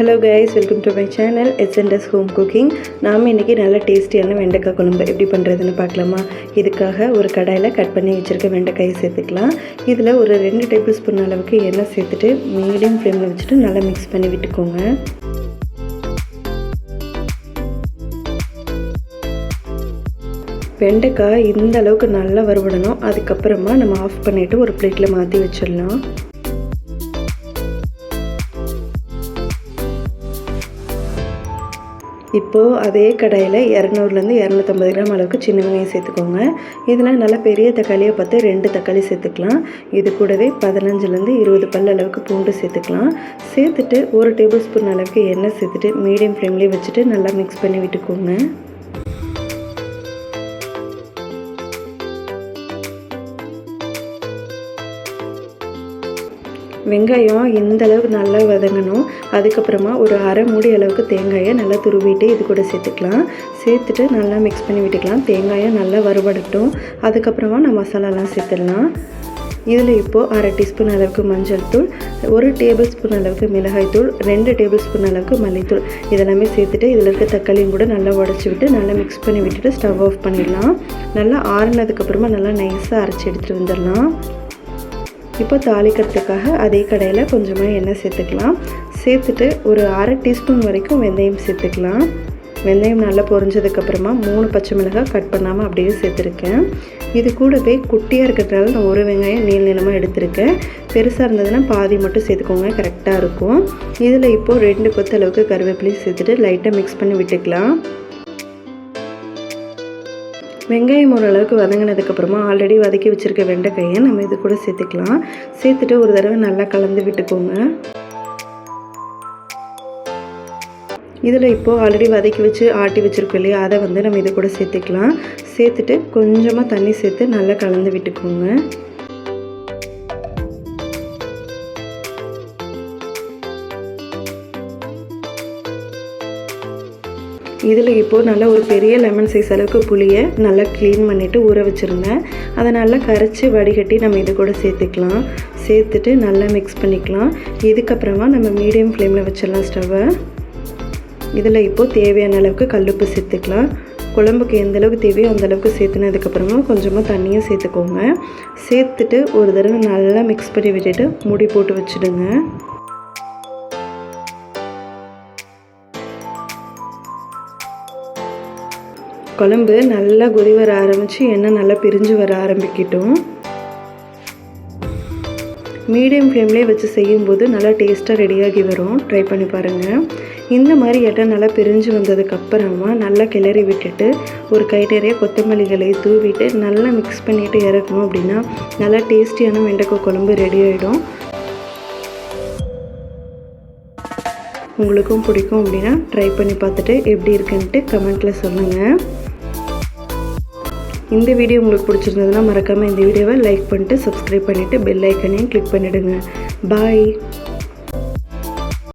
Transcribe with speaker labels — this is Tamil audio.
Speaker 1: Hello guys welcome to my channel SNS home cooking நாம் இன்றைக்கி நல்ல டேஸ்டியான வெண்டைக்காய் குழம்பு எப்படி பண்ணுறதுன்னு பார்க்கலாமா? இதுக்காக ஒரு கடாயில் கட் பண்ணி வச்சுருக்க வெண்டைக்காயை சேர்த்துக்கலாம். இதில் ஒரு ரெண்டு டேபிள் ஸ்பூன் அளவுக்கு எண்ணெய் சேர்த்துட்டு மீடியம் ஃப்ளேமில் வச்சுட்டு நல்லா மிக்ஸ் பண்ணி விட்டுக்கோங்க. வெண்டைக்காய் இந்த அளவுக்கு நல்லா வறுபடணும் அதுக்கப்புறமா நம்ம ஆஃப் பண்ணிவிட்டு ஒரு பிளேட்டில் மாற்றி வச்சிடலாம். இப்போது அதே கடையில் இரநூறுலேருந்து இரநூத்தம்பது கிராம் அளவுக்கு சின்ன வெங்காயம் சேர்த்துக்கோங்க. இதில் நல்லா பெரிய தக்காளியை பார்த்து ரெண்டு தக்காளி சேர்த்துக்கலாம். இது கூடவே பதினஞ்சுலேருந்து இருபது பல் அளவுக்கு பூண்டு சேர்த்துக்கலாம். சேர்த்துட்டு ஒரு டேபிள் ஸ்பூன் அளவுக்கு எண்ணெய் சேர்த்துட்டு மீடியம் ஃப்ளேம்லேயே வச்சுட்டு நல்லா மிக்ஸ் பண்ணி விட்டுக்கோங்க. வெங்காயம் இந்த அளவுக்கு நல்லா வதங்கணும். அதுக்கப்புறமா ஒரு அரை மூடி அளவுக்கு தேங்காயை நல்லா துருவிட்டு இது கூட சேர்த்துக்கலாம். சேர்த்துட்டு நல்லா மிக்ஸ் பண்ணி விட்டுக்கலாம். தேங்காயை நல்லா வறுபடட்டும் அதுக்கப்புறமா நான் மசாலாலாம் சேர்த்துடலாம். இதில் இப்போது அரை டீஸ்பூன் அளவுக்கு மஞ்சள் தூள் ஒரு டேபிள் ஸ்பூன் அளவுக்கு மிளகாய் தூள் ரெண்டு டேபிள் ஸ்பூன் அளவுக்கு மல்லித்தூள். இதெல்லாமே சேர்த்துட்டு இதில் இருக்க தக்காளியும் கூட நல்லா உடச்சி விட்டு நல்லா மிக்ஸ் பண்ணி விட்டுட்டு ஸ்டவ் ஆஃப் பண்ணிடலாம். நல்லா ஆறுனதுக்கப்புறமா நல்லா நைஸாக அரைச்சி எடுத்துகிட்டு வந்துடலாம். இப்போ தாளிக்கிறதுக்காக அதே கடையில் கொஞ்சமாக எண்ணெய் சேர்த்துக்கலாம். சேர்த்துட்டு ஒரு அரை டீஸ்பூன் வரைக்கும் வெந்தயம் சேர்த்துக்கலாம். வெந்தயம் நல்லா பொரிஞ்சதுக்கப்புறமா மூணு பச்சை மிளகாய் கட் பண்ணாமல் அப்படியே சேர்த்துருக்கேன். இது கூடவே குட்டியாக இருக்கிறதுனால நான் ஒரு வெங்காயம் நீள் நீளமாக எடுத்திருக்கேன். பெருசாக இருந்ததுன்னா பாதி மட்டும் சேர்த்துக்கோங்க கரெக்டாக இருக்கும். இதில் இப்போது ரெண்டு கொத்து அளவுக்கு கருவேப்பிலையும் சேர்த்துட்டு லைட்டாக மிக்ஸ் பண்ணி விட்டுக்கலாம். வெங்காயம் ஓரளவுக்கு வதங்கினதுக்கப்புறமா ஆல்ரெடி வதக்கி வச்சுருக்க வெண்டைக்காயை நம்ம இது கூட சேர்த்துக்கலாம். சேர்த்துட்டு ஒரு தடவை நல்லா கலந்து விட்டுக்கோங்க. இதில் இப்போது ஆல்ரெடி வதக்கி வச்சு ஆட்டி வச்சுருக்கோம் இல்லையா? அதை வந்து நம்ம இது கூட சேர்த்துக்கலாம். சேர்த்துட்டு கொஞ்சமாக தண்ணி சேர்த்து நல்லா கலந்து விட்டுக்கோங்க. இதில் இப்போது நல்லா ஒரு பெரிய லெமன் சைஸ் அளவுக்கு புளியை நல்லா க்ளீன் பண்ணிவிட்டு ஊற வச்சுருந்தேன். அதை நல்லா கரைச்சி வடிகட்டி நம்ம இது கூட சேர்த்துக்கலாம். சேர்த்துட்டு நல்லா மிக்ஸ் பண்ணிக்கலாம். இதுக்கப்புறமா நம்ம மீடியம் ஃப்ளேமில் வச்சிடலாம் ஸ்டவ்வை இதில் இப்போது தேவையான அளவுக்கு கல்லுப்பு சேர்த்துக்கலாம். குழம்புக்கு எந்த அளவுக்கு தேவையோ அந்த அளவுக்கு சேர்த்துனதுக்கப்புறமா கொஞ்சமாக தண்ணியும் சேர்த்துக்கோங்க. சேர்த்துட்டு ஒரு தடவை நல்லா மிக்ஸ் பண்ணி விட்டுட்டு முடி போட்டு வச்சுடுங்க. குழம்பு நல்லா கொதி வர ஆரம்பித்து எண்ணெய் நல்லா பிரிஞ்சு வர ஆரம்பிக்கட்டும். மீடியம் ஃப்ளேம்லேயே வச்சு செய்யும்போது நல்லா டேஸ்ட்டாக ரெடியாகி வரும். ட்ரை பண்ணி பாருங்கள் இந்த மாதிரி இடம் நல்லா பிரிஞ்சு வந்ததுக்கப்புறமா நல்லா கிளறி விட்டுட்டு ஒரு கை நிறைய கொத்தமல்லிகளை தூவிட்டு நல்லா மிக்ஸ் பண்ணிவிட்டு இறக்கணும் அப்படின்னா நல்லா டேஸ்டியான வெண்டைக்காய் குழம்பு ரெடி ஆகிடும் உங்களுக்கும் பிடிக்கும் அப்படின்னா ட்ரை பண்ணி பார்த்துட்டு எப்படி இருக்குன்ட்டு கமெண்ட்டில் சொல்லுங்கள் இந்த வீடியோ உங்களுக்கு பிடிச்சிருந்ததுன்னா மறக்காமல் இந்த வீடியோவை லைக் பண்ணிட்டு சப்ஸ்கிரைப் பண்ணிவிட்டு பெல் ஐக்கனையும் கிளிக் பண்ணிவிடுங்க பாய்